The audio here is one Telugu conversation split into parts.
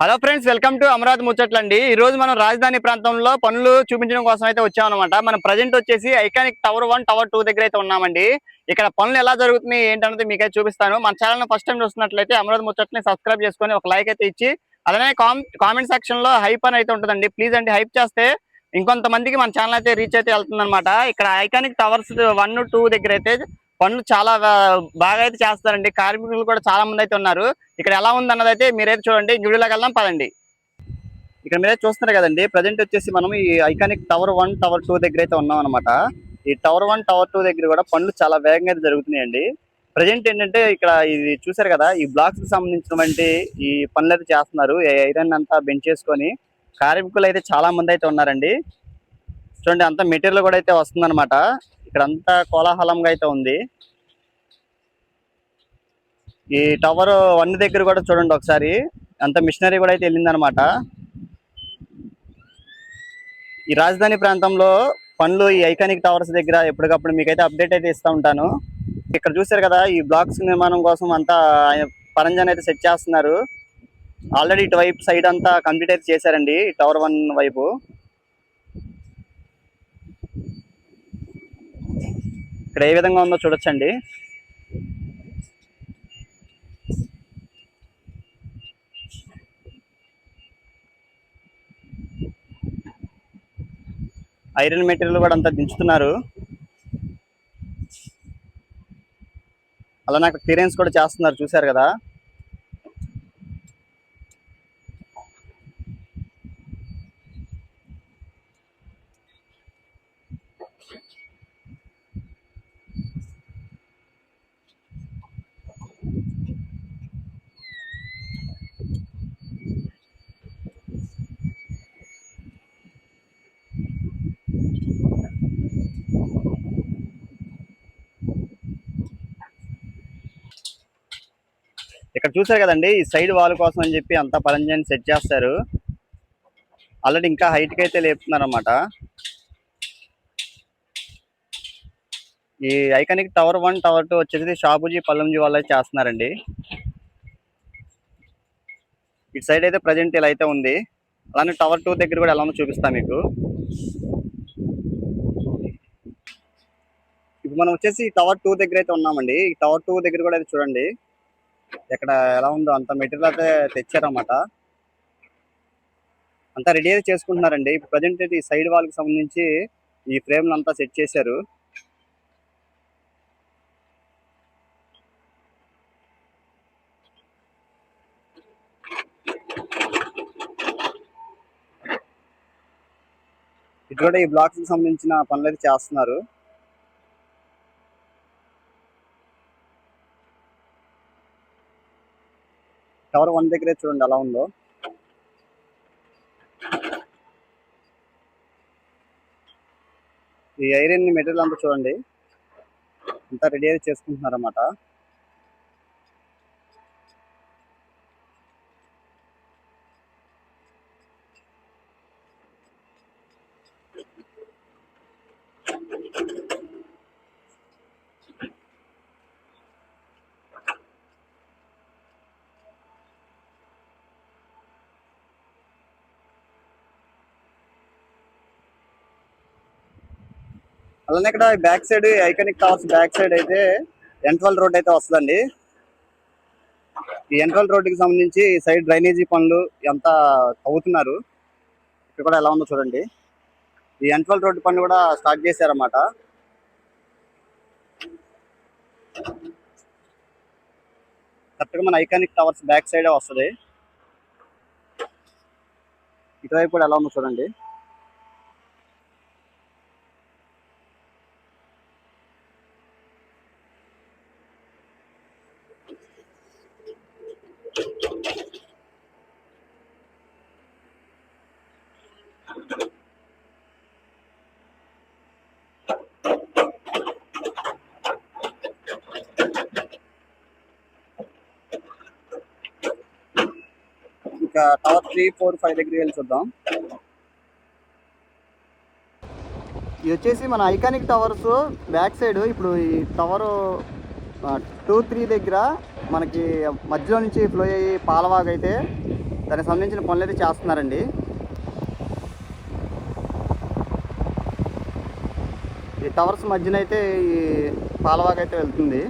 Hello friends welcome to Amaravati ముచ్చట్లండి. ఈ రోజు మనం రాజధాని ప్రాంతంలో పనులు చూపించడం కోసం అయితే వచ్చామన్నమాట. మనం ప్రజెంట్ వచ్చేసి iconic tower one tower two దగ్గర అయితే ఉన్నామండి. ఇక్కడ పనులు ఎలా జరుగుతున్నాయి ఏంటన్నది మీకైతే చూపిస్తాను. మన ఛానల్ ఫస్ట్ టైం చూస్తున్నట్లయితే అమరావతి ముచ్చట్ని సబ్స్క్రైబ్ చేసుకొని ఒక లైక్ అయితే ఇచ్చి అలానే కామెంట్ సెక్షన్లో హైప్ అని అయితే ఉంటుందండి. ప్లీజ్ అండి హైప్ చేస్తే ఇంకొంతమందికి మన ఛానల్ అయితే రీచ్ అయితే వెళ్తుంది ఇక్కడ ఐకానిక్ టవర్స్ వన్ టూ దగ్గర అయితే పనులు చాలా బాగా అయితే చేస్తారండి. కార్మికులు కూడా చాలా మంది అయితే ఉన్నారు. ఇక్కడ ఎలా ఉంది అన్నది అయితే మీరైతే చూడండి. వీడియోలోకి వెళ్దాం పదండి. ఇక్కడ మీరైతే చూస్తున్నారు కదండి. ప్రజెంట్ వచ్చేసి మనం ఈ iconic tower one tower two దగ్గర అయితే ఉన్నాం అనమాట ఈ టవర్ వన్ టవర్ టూ దగ్గర కూడా పనులు చాలా వేగంగా అయితే జరుగుతున్నాయండి. ప్రజెంట్ ఏంటంటే ఇక్కడ ఇది చూసారు కదా ఈ బ్లాక్స్కి సంబంధించినటువంటి ఈ పనులు అయితే చేస్తున్నారు. ఈ ఐరన్ అంతా బెంచ్ చేసుకొని కార్మికులు అయితే చాలా మంది అయితే ఉన్నారండి. చూడండి అంత మెటీరియల్ కూడా అయితే వస్తుందన్నమాట. ఇక్కడ అంతా కోలాహలంగా అయితే ఉంది. ఈ టవర్ వన్ దగ్గర కూడా చూడండి ఒకసారి. అంత మిషనరీ కూడా అయితే వెళ్ళిందనమాట. ఈ రాజధాని ప్రాంతంలో పనులు ఈ ఐకానిక్ టవర్స్ దగ్గర ఎప్పటికప్పుడు మీకైతే అప్డేట్ అయితే ఇస్తూ ఉంటాను. ఇక్కడ చూసారు కదా ఈ బ్లాక్స్ నిర్మాణం కోసం అంతా ఆయన అయితే సెట్ చేస్తున్నారు. ఆల్రెడీ ఇటువైపు సైడ్ అంతా కంప్లీట్ అయితే చేశారండి టవర్ వన్ వైపు. ఇక్కడ ఏ విధంగా ఉందో చూడొచ్చండి. ఐరన్ మెటీరియల్ కూడా అంతా దించుతున్నారు. అలానే అక్కడ క్లియరెన్స్ కూడా చేస్తున్నారు చూశారు కదా. ఇక్కడ చూసారు కదండి ఈ సైడ్ వాల్ కోసం అని చెప్పి అంతా పరంజాన్ని సెట్ చేస్తారు. ఆల్రెడీ ఇంకా హైట్కి అయితే లేపుతున్నారు అనమాట ఈ iconic tower one tower two వచ్చేసి షాపుజీ పల్లంజీ వాళ్ళు చేస్తున్నారండి. ఇటు సైడ్ అయితే ప్రజెంట్ ఇలా అయితే ఉంది. అలానే టవర్ టూ దగ్గర కూడా ఎలా ఉందో చూపిస్తా మీకు. ఇప్పుడు మనం వచ్చేసి టవర్ టూ దగ్గర అయితే ఉన్నామండి. ఈ టవర్ టూ దగ్గర కూడా అయితే చూడండి. ఎక్కడ ఎలా ఉందో అంత మెటీరియల్ అయితే తెచ్చారన్నమాట. అంతా రెడీ అయితే చేసుకుంటున్నారండి. ఇప్పుడు ప్రజెంట్ అయితే ఈ సైడ్ వాల్కి సంబంధించి ఈ ఫ్రేమ్లు అంతా సెట్ చేశారు. ఇది కూడా ఈ బ్లాక్స్కి సంబంధించిన పనులు అయితే చేస్తున్నారు. టవర్ వన్ దగ్గరే చూడండి అలా ఉందో. ఈ ఐరన్ మెటీరియల్ అంతా చూడండి. అంతా రెడీ అయితే చేసుకుంటున్నారన్నమాట. అలానే ఇక్కడ back side iconic towers back side అయితే ఎంట్వల్ రోడ్ అయితే వస్తుందండి. ఈ ఎంట్వల్ రోడ్కి సంబంధించి సైడ్ డ్రైనేజీ పనులు ఎంత తవ్వుతున్నారు ఇక్కడ కూడా ఎలా ఉందో చూడండి. ఈ ఎంట్వల్ రోడ్ పనులు కూడా స్టార్ట్ చేశారన్నమాట. కరెక్ట్గా మన ఐకానిక్ టవర్స్ బ్యాక్ సైడే వస్తుంది. ఇటువైపు కూడా ఎలా ఉందో చూడండి. ఇంకా టవర్ త్రీ ఫోర్ ఫైవ్ దగ్గరికి వెళ్ళి చూద్దాం. ఇది వచ్చేసి మన ఐకానిక్ టవర్స్ బ్యాక్ సైడ్ ఇప్పుడు ఈ టవర్ టూ త్రీ దగ్గర మనకి మధ్యలో నుంచి ఫ్లో అయ్యి పాలవాగ్ అయితే దానికి సంబంధించిన పనులు అయితే చేస్తున్నారండి. ఈ టవర్స్ మధ్యన అయితే ఈ పాలవాగ్ అయితే వెళ్తుంది.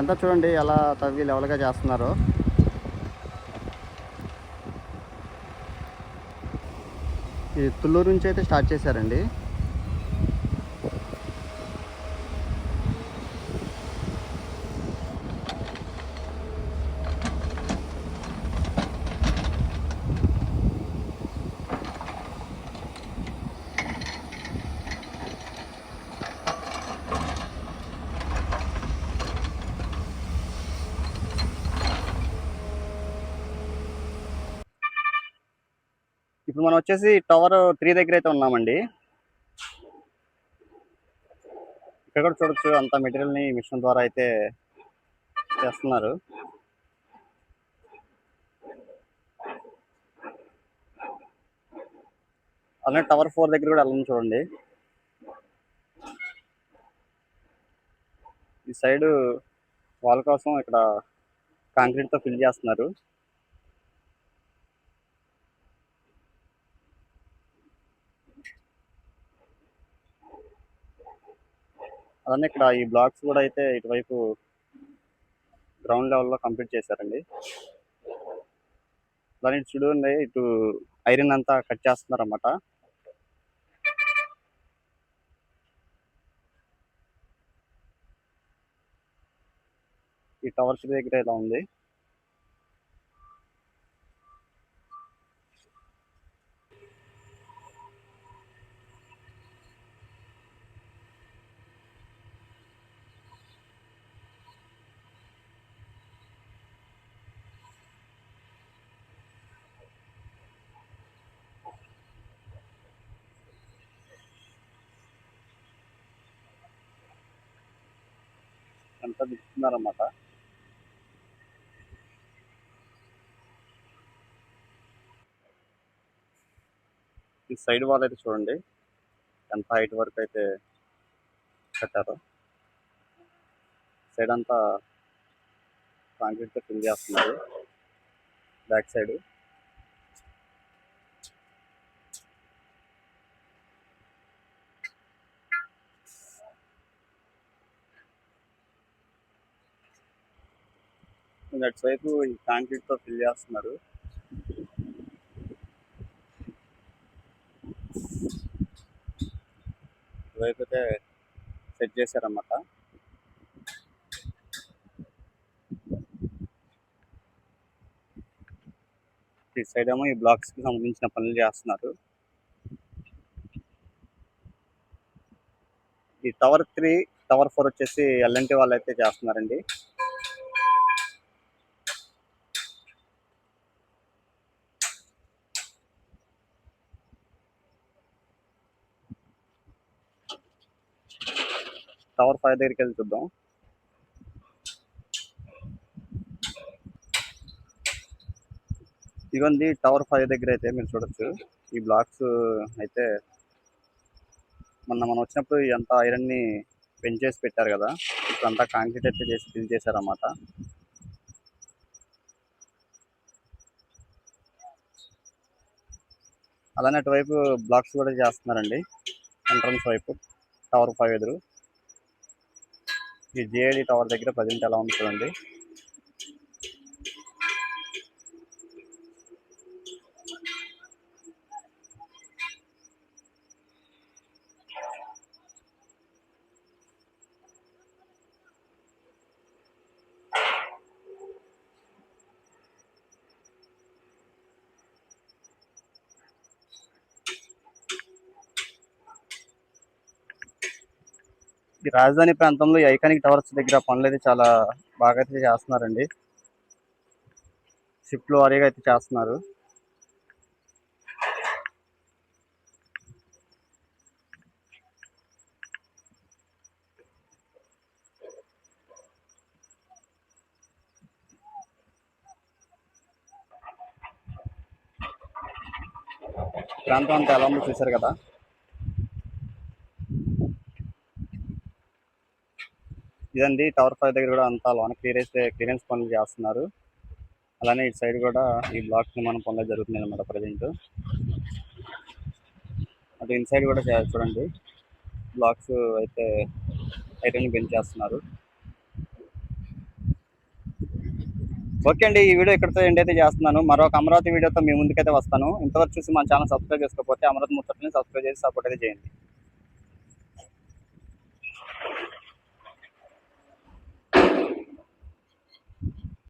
ఎంత చూడండి ఎలా తవ్వి లెవెల్గా చేస్తున్నారు. ఇది తుళ్ళూరు నుంచి అయితే స్టార్ట్ చేశారండి. ఇప్పుడు మనం వచ్చేసి టవర్ త్రీ దగ్గర అయితే ఉన్నామండి. ఇక్కడ కూడా చూడొచ్చు అంత మెటీరియల్ని మిషన్ ద్వారా అయితే చేస్తున్నారు. అలానే టవర్ ఫోర్ దగ్గర కూడా వెళ్ళండి చూడండి. ఈ సైడ్ వాల్ కోసం ఇక్కడ కాంక్రీట్తో ఫిల్ చేస్తున్నారు. అలానే ఇక్కడ ఈ బ్లాక్స్ కూడా అయితే ఇటువైపు గ్రౌండ్ లెవెల్లో కంప్లీట్ చేశారండి. దాని ఇటు చూడండి ఇటు ఐరన్ అంతా కట్ చేస్తున్నారు అన్నమాట ఈ టవర్స్ దగ్గర ఇలా ఉంది. అంతా దిక్కుతున్నారన్నమాట ఈ సైడ్ వాల్ అయితే చూడండి. ఎంత హైట్ వరకు అయితే కట్టారు. సైడ్ అంతా కాంక్రీట్తో ఫిల్ చేస్తున్నారు. Back side. అటు వైపు ఈ కాంక్రీట్తో ఫిల్ చేస్తున్నారు. ఇటువైపు అయితే సెట్ చేశారన్నమాట. ఈ సైడ్ ఏమో ఈ బ్లాక్స్కి సంబంధించిన పనులు చేస్తున్నారు. ఈ టవర్ త్రీ టవర్ ఫోర్ వచ్చేసి ఎల్ఎన్టీ వాళ్ళు అయితే చేస్తున్నారండి. టవర్ ఫైవ్ దగ్గరికి వెళ్ళి చూద్దాం. ఇవన్నీ టవర్ ఫైవ్ దగ్గర అయితే మీరు చూడొచ్చు. ఈ బ్లాక్స్ అయితే మొన్న మనం వచ్చినప్పుడు ఎంత ఐరన్ని పెంచేసి పెట్టారు కదా. ఇప్పుడు అంతా కాంక్రీట్ అయితే చేసి ఫిల్ చేశారన్నమాట. అలానే అటువైపు బ్లాక్స్ కూడా చేస్తున్నారండి. ఎంట్రన్స్ వైపు టవర్ ఫైవ్ ఎదురు. ఈ జేఐడి టవర్ దగ్గర ప్రజెంట్ ఎలా ఉంది. చూడండి ఈ రాజధాని ప్రాంతంలో ఐకానిక్ టవర్స్ దగ్గర పనులు అయితే చాలా బాగా అయితే చేస్తున్నారండి షిఫ్ట్లు వారీగా అయితే చేస్తున్నారు. ప్రాంతం అంతా ఎలా ఉందో చూశారు కదా? ఇదండి టవర్ ఫైవ్ దగ్గర కూడా అంతా లోన క్లియరెన్స్ క్లియరెన్స్ పనులు చేస్తున్నారు. అలానే ఇటు సైడ్ కూడా ఈ బ్లాక్ నిర్మాణం పనులు జరుగుతున్నాయి అనమాట ప్రజెంట్ అటు ఇన్ సైడ్ కూడా చూడండి. బ్లాక్స్ అయితే ఐటెం చేస్తున్నారు. ఓకే అండి ఈ వీడియో ఇక్కడితో ఎండ్ అయితే చేస్తున్నాను. మరొక అమరావతి వీడియోతో మీ ముందుకైతే వస్తాను. ఇంతవరకు చూసి మా ఛానల్ సబ్స్క్రైబ్ చేసుకోకపోతే అమరావతి ముచ్చట్ని సబ్స్క్రైబ్ చేసి సపోర్ట్ అయితే చేయండి.